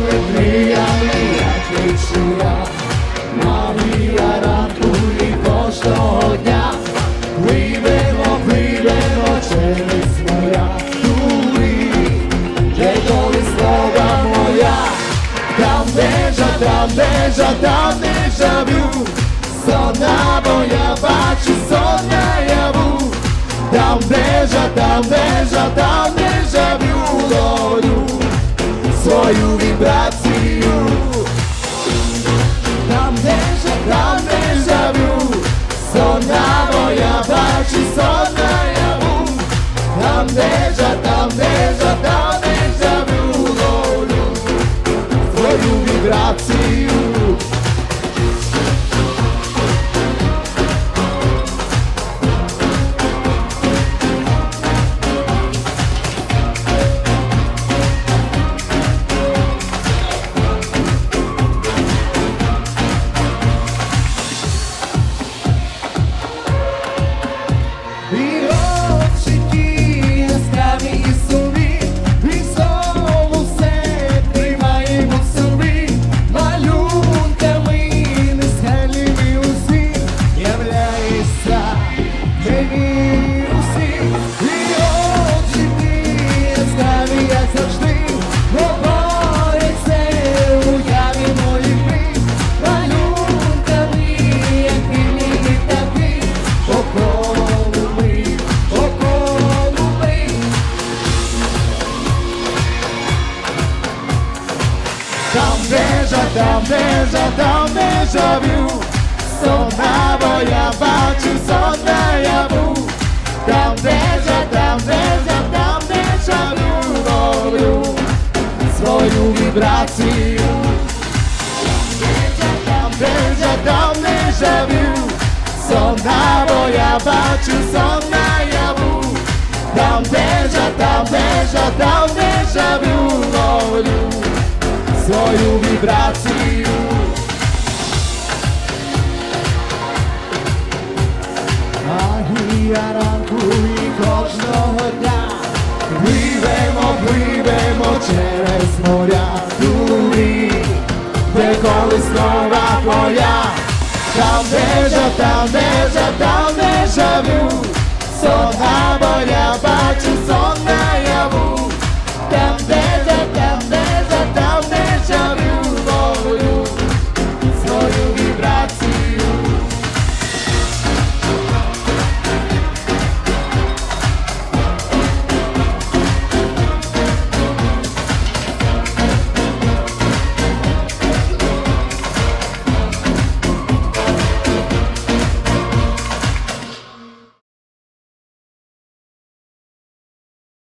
мріями, мріями, як відчуття, магія ранку і кожного дня. Пливемо, пливемо через моря тури, де коли слова моя, там межа, там межа, там межа вю, Сона моя бачу, сон наяву, там межа, там межа, там межа вю, ловлю свою вібрацію. Там межа, там де вю, Сона моя бачу, я наяву, там де там Там межа, там межа, там межа вю, Сона моя бачу, сон наяву. Там вібрацію. Там межа вю, Сона моя бачу, сон наяву. Там межа, там межа, там межа вю, ловлю свою вібрацію. веснова твоя, там де ж, там де ж, там де живу, сона бачу сон наяву.